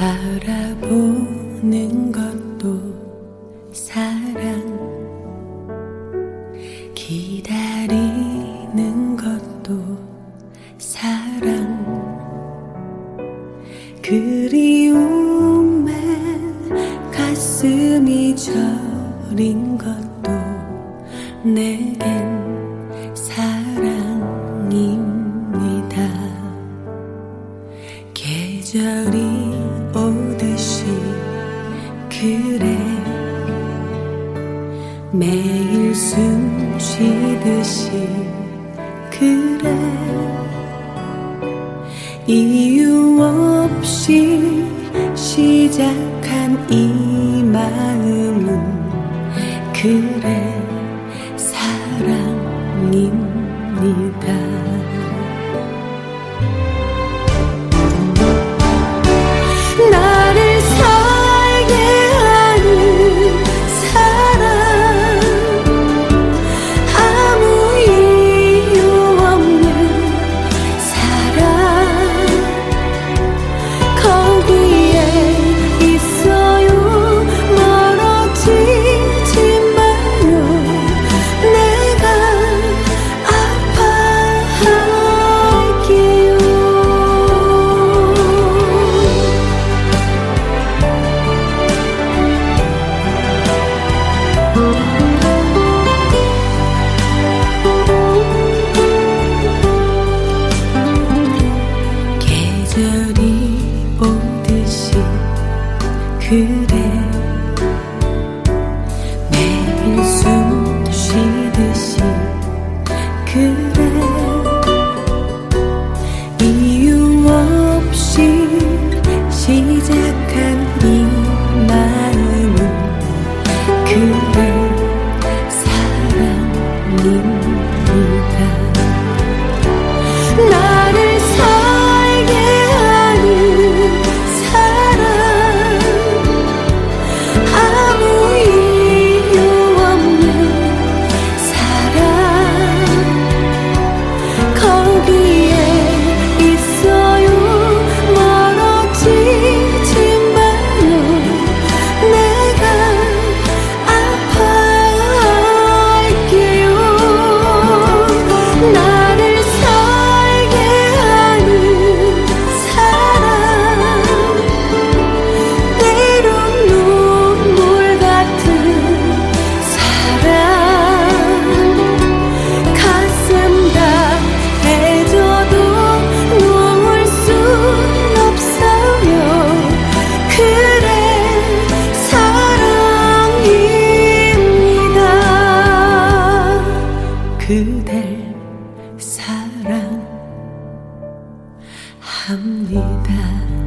바라보는 것도 사랑 기다리는 것도 사랑 그리움에 가슴이 저린 것도 내겐 사랑입니다. 계절이 그래. 매일 숨 쉬듯이 그래. 이유 없이 시작한 이 마음은 그래. 사랑입니다. 그 합니다.